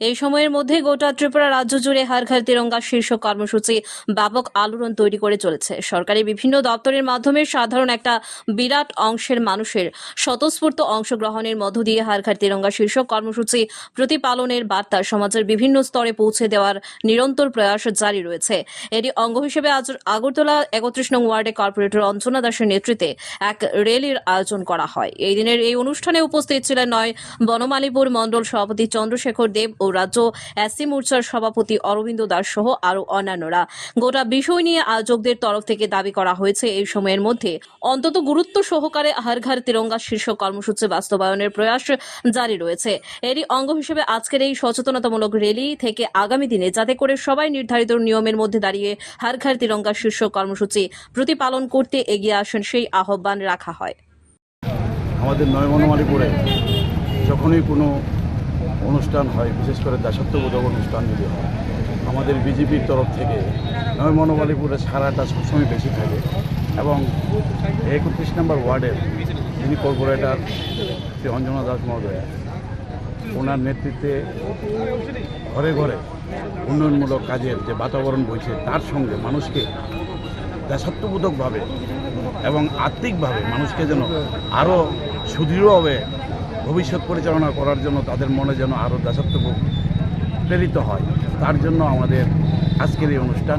এই সময়ের মধ্যে গোটা ত্রিপুরা রাজ্য জুড়ে হার ঘর তিরঙ্গা শীর্ষক কর্মসূচি ব্যাপক আলোড়ন তৈরি করে চলেছে। সরকারি বিভিন্ন দপ্তরের মাধ্যমে সাধারণ একটা বিরাট অংশের মানুষের স্বতঃস্ফূর্ত অংশগ্রহণের মধ্য দিয়ে হার ঘর তিরঙ্গা শীর্ষক কর্মসূচি প্রতিপালনের বার্তা সমাজের বিভিন্ন স্তরে পৌঁছে দেওয়ার নিরন্তর প্রয়াস জারি রয়েছে। এটি অঙ্গ হিসেবে আজ আগরতলা একত্রিশ নং ওয়ার্ডে কর্পোরেটর অঞ্জনা দাসের নেতৃত্বে এক র্যালির আয়োজন করা হয়। এই দিনের এই অনুষ্ঠানে উপস্থিত ছিলেন নয় বনমালীপুর মণ্ডল সভাপতি চন্দ্রশেখর দেব রাজ্য এসসি মোর্চার সভাপতি অরবিন্দ দাস সহ আরও অন্যান্যরা। গোটা বিষয় নিয়ে আয়োজকদের তরফ থেকে দাবি করা হয়েছে এই সময়ের মধ্যে। অন্তত গুরুত্ব সহকারে হার ঘর তিরঙ্গা শীর্ষক কর্মসূচি বাস্তবায়নের প্রয়াস জারি রয়েছে। এরই অঙ্গ হিসেবে আজকের এই সচেতনতামূলক র্যালি থেকে আগামী দিনে যাতে করে সবাই নির্ধারিত নিয়মের মধ্যে দাঁড়িয়ে হার ঘর তিরঙ্গা শীর্ষক কর্মসূচি প্রতিপালন করতে এগিয়ে আসেন সেই আহ্বান রাখা হয়। আমাদের নয়মনমালীপুরে যখনই কোনো অনুষ্ঠান হয়, বিশেষ করে দাসত্ববোধক অনুষ্ঠান যদি হয়, আমাদের বিজেপির তরফ থেকে নয়মনমালীপুরে সারাটা সবসময় বেশি থাকে এবং একত্রিশ নম্বর ওয়ার্ডের যিনি কর্পোরেটর, শ্রী অঞ্জনা দাস মহোদয়া, ওনার নেতৃত্বে ঘরে ঘরে উন্নয়নমূলক কাজের যে বাতাবরণ বইছে, তার সঙ্গে মানুষকে দেশাত্মবোধকভাবে এবং আত্মিকভাবে মানুষকে যেন আরও সুদৃঢ়ভাবে ভবিষ্যৎ পরিচালনা করার জন্য তাদের মনে যেন আরও দাসত্ব প্রেরিত হয়। তার জন্য আমাদের আজকের এই অনুষ্ঠান